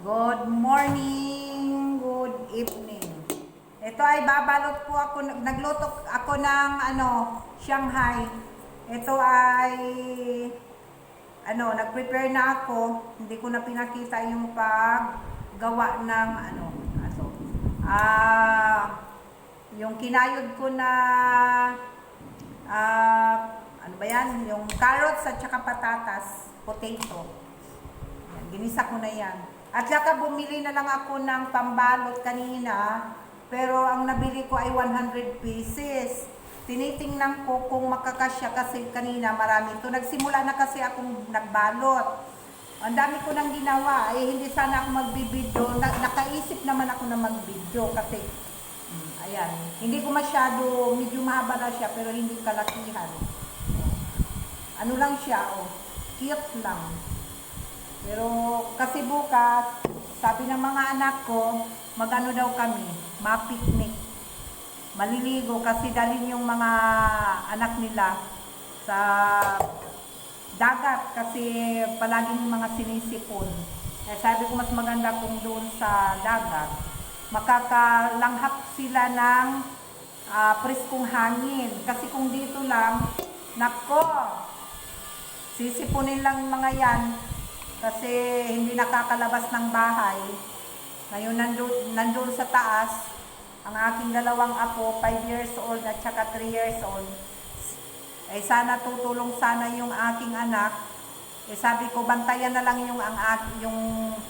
Good morning, good evening. Ito ay babalot po ako, nagluto ako ng ano, Shanghai. Ito ay ano, nag-prepare na ako. Hindi ko na pinakita yung paggawa ng ano, aso. Ah, yung kinayod ko na ah, ano ba yan? Yung carrots at saka patatas, potato. Ginisa ko na yan. At saka bumili na lang ako ng pambalot kanina, pero ang nabili ko ay 100 pieces. Tinitingnan ko kung makakasya kasi kanina marami ito. Nagsimula na kasi akong nagbalot. Ang dami ko nang ginawa. Eh, hindi sana ako magbibideo. Na, nakaisip naman ako na magbideo kasi, mm, ayan. Hindi ko masyado, medyo mahaba na siya, pero hindi kalakihan. Ano lang siya, oh. Cute lang. Pero kasi bukas, sabi ng mga anak ko, magano daw kami, ma-picnic. Maliligo kasi dalhin yung mga anak nila sa dagat kasi palaging mga sinisipon. Eh, sabi ko mas maganda kung doon sa dagat. Makakalanghap sila ng ah, preskong hangin. Kasi kung dito lang, nako, sisipunin lang mga yan kasi hindi nakakalabas ng bahay. Ngayon nandun, nandun sa taas, ang aking dalawang apo, 5 years old at saka 3 years old. Eh sana tutulong sana yung aking anak. Eh sabi ko, bantayan na lang yung, ang, yung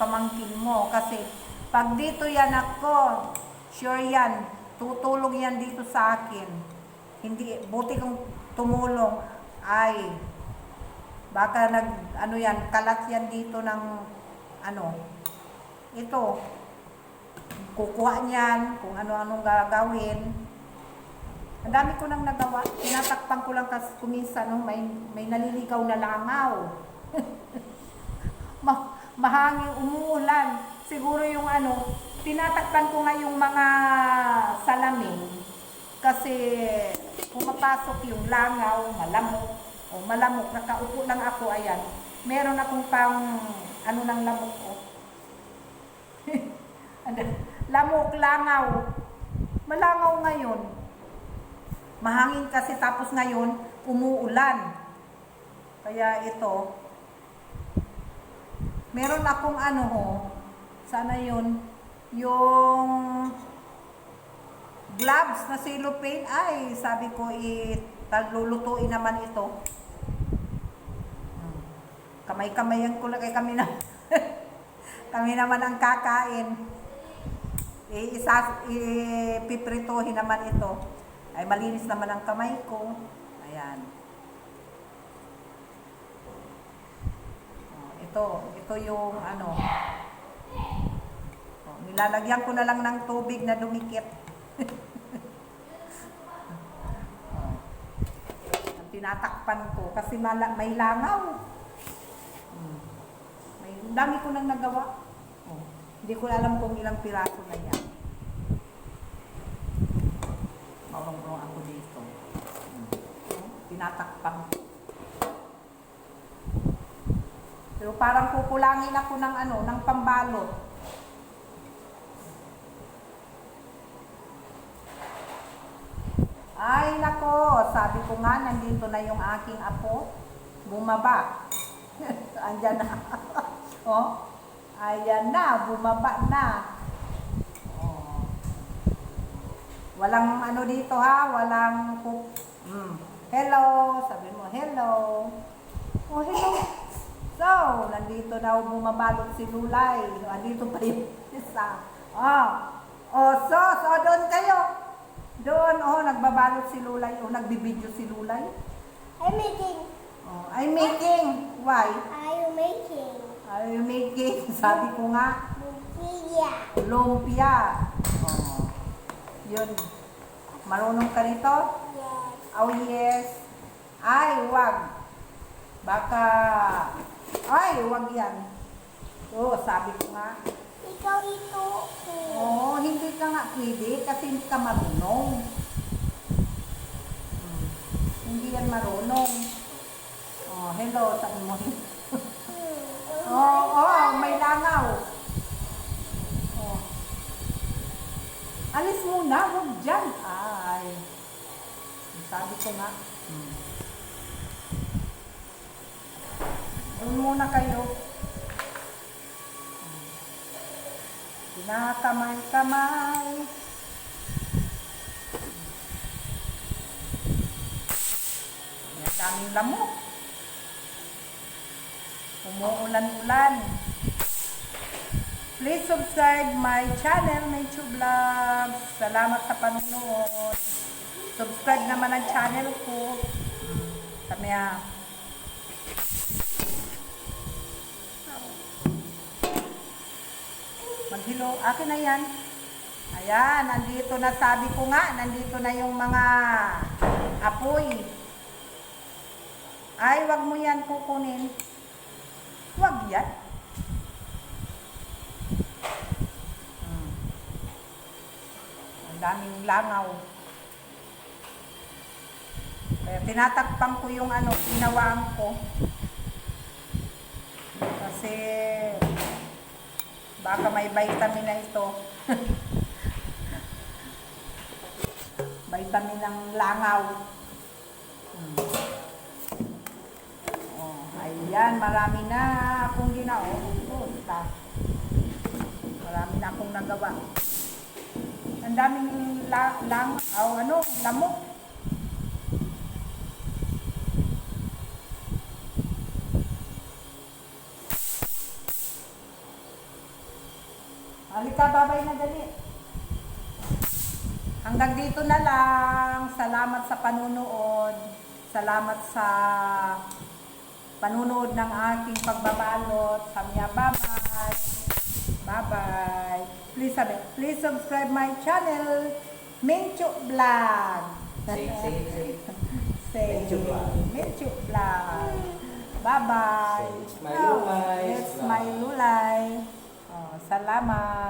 pamangkin mo. Kasi pag dito yan ako, sure yan, tutulong yan dito sa akin. Hindi, buti kong tumulong. Ay, baka nag, ano yan, kalat yan dito ng, ano, ito, kukuha niyan, kung ano-anong gagawin. Ang dami ko nang nagawa. Tinatakpan ko lang kasi kuminsan, no, may, may naliligaw na langaw. Ma mahangin, umuulan. Siguro yung ano, tinatakpan ko nga yung mga salamin. Kasi pumapasok yung langaw, malamok. O malamok, nakaupo lang ako, ayan. Meron akong pang, ano ng lamok ko. Ano, lamok, langaw. Malangaw ngayon. Mahangin kasi tapos ngayon, umuulan. Kaya ito, meron akong ano ho, sana yun, yung gloves na cellophane, ay, sabi ko, italulutuin naman ito. Kamay-kamayan ko lang, kay kami na, kami naman ang kakain. Iisa, ipiprituhin naman ito. Ay, malinis naman ang kamay ko. Ayan. Oh, ito, ito yung ano. Oh, nilalagyan ko na lang ng tubig na dumikit. oh. Tinatakpan ko kasi may langaw. Hmm. May dami ko nang nagawa. Oh. Hindi ko alam kung ilang piraso na yan. Marunong ako dito. Hmm. Oh, Tinatakpan ko. Pero parang kukulangin ako ng ano, ng pambalot. Ay nako, sabi ko nga, nandito na yung aking apo. Bumaba. Andyan na. oh, ayan na, bumaba na. Oh. Walang ano dito ha, walang cook. Mm. Hello, sabi mo, hello. Oh, hello. So, nandito daw bumabalot si Lulay. Andito pa yung isa. Oh, oh sos, oh, doon kayo. Doon, oh, nagbabalot si Lulay. Oh, nagbibideo si Lulay. I'm making. Oh, I'm making. Why? Are you making? Are you making? Sabi ko nga, Lumpia. lumpia. Oh, yun. Marunong ka nito? Yes. Oh, yes. Ay, wag. Baka, ay, wag yan. Oh, sabi ko nga. Ikaw ito. Oo, hindi ka nga pwede kasi hindi ka marunong. Hmm. Hindi yan marunong ito, saan mo ito? Oo, oh, may langaw. Oh. Alis muna, huwag dyan. Ay, sabi ko nga. Hmm. Muna kayo. Pinakamay-kamay. Hmm. daming lamok. Umuulan-ulan. Please subscribe my channel, Nature Vlogs. Salamat sa panonood. Subscribe naman ang channel ko. Kami ah. Maghilo. Akin na yan. Ayan, nandito na sabi ko nga, nandito na yung mga apoy. Ay, wag mo yan kukunin. Wag yan. Hmm. Ang daming langaw. Kaya tinatakpan ko yung ano, pinawaan ko. Kasi baka may vitamin na ito. vitamin ng langaw. Hmm. Ayan, marami na akong ginawa. Oh. Marami na akong nagawa. Ang daming la, lang, oh, ano, lamok. Halika, babay na dali. Hanggang dito na lang. Salamat sa panunood. Salamat sa panunood ng aking pagbabalot. Samya, bye-bye. Bye-bye. Please, sabi, please subscribe my channel, Mincho Vlog. Say, say, say. Say, Mincho Vlog. Mincho Vlog. Bye-bye. It's my lulay. It's my lulay. Oh, salamat.